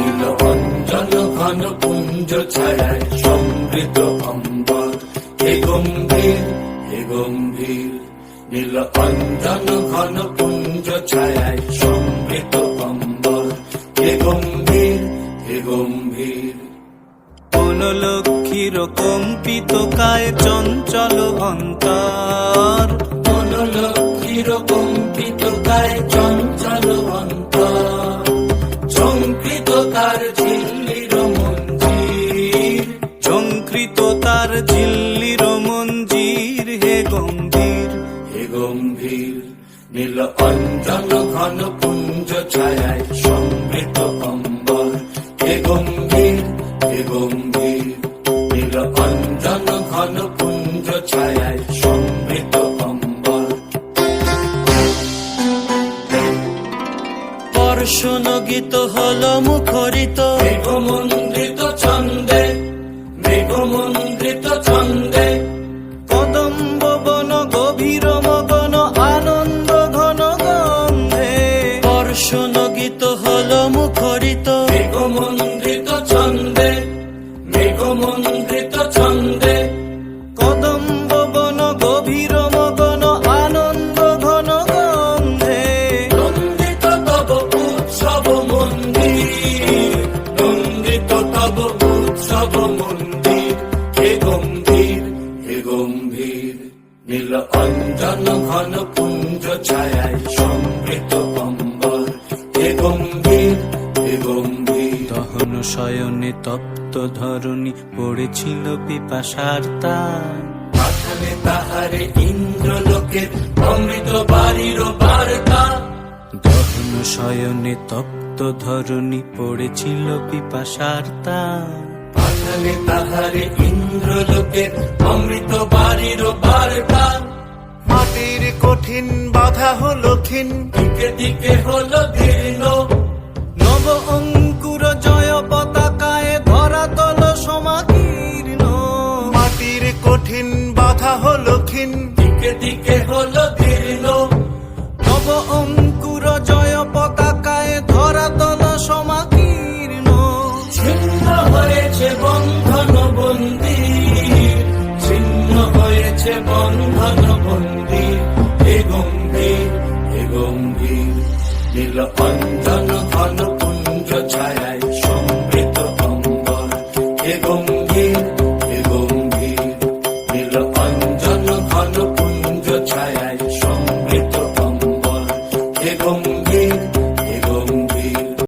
নীলবঞ্জন ঘন পুঞ্জ ছায় সমৃদ্ধ অম্বর হে গম্ভীর হে গম্ভীর নীল ঘন পুঞ্জ ছায় সমৃদ্ধ অম্বর হে গম্ভীর হে গম্ভীর। কোন লক্ষ্মীর কম্পিত কায় চঞ্চল অন্তর কোন লক্ষ্মীর কম্পিত কায় ঝিল্লির মঞ্জির ঝঙ্কৃত তার ঝিল্লির মঞ্জির হে গম্ভীর হে গম্ভীর, নীল অঞ্জন ঘন পুঞ্জ ছায়ায় সমৃত অম্বর, হে গম্ভীর হে গম্ভীর, নীল অঞ্জন ঘন পুঞ্জ ছায়ায় বর্ষণ গীত হল মুখরিত। মেঘমন্দ্রিত ছন্দে মেঘমন্দ্রিত ছন্দে। কদম্ব বন গভীর মগন আনন্দ ঘন গন্ধে। বর্ষণ গীত হল মুখরিত। মেঘমন্দ্রিত ছন্দে মেঘমন্দ্রিত নীল অঞ্জন ঘন পুঞ্জ ছায়ায় সমৃত অম্বর। গম্ভীর গম্ভীর। দহন শয়নে তপ্ত ধরণী পড়েছিল পিপাসার তার পাঠালে তাহারে ইন্দ্রলোকের অমৃত বাড়ির বার্তা। দহন শয়নে তপ্ত ধরণী পড়েছিল পিপাসার তার পাঠালে তাহারে ইন্দ্রলোকের অমৃত বাড়ির বার্তা। মাটির কঠিন বাধা হলো ক্ষীণ। দিকে দিকে হলো দীর্ণ নব অঙ্কুর জয় পতাকায় ধরাতল সমাকীর্ণ। মাটির কঠিন বাধা হলো ক্ষীণ। দিকে দিকে হলো দীর্ণ নব অঙ্কুর হয়েছে বন্ধন বন্দির হে গম্ভীর হে গম্ভীর। নীল অঞ্জন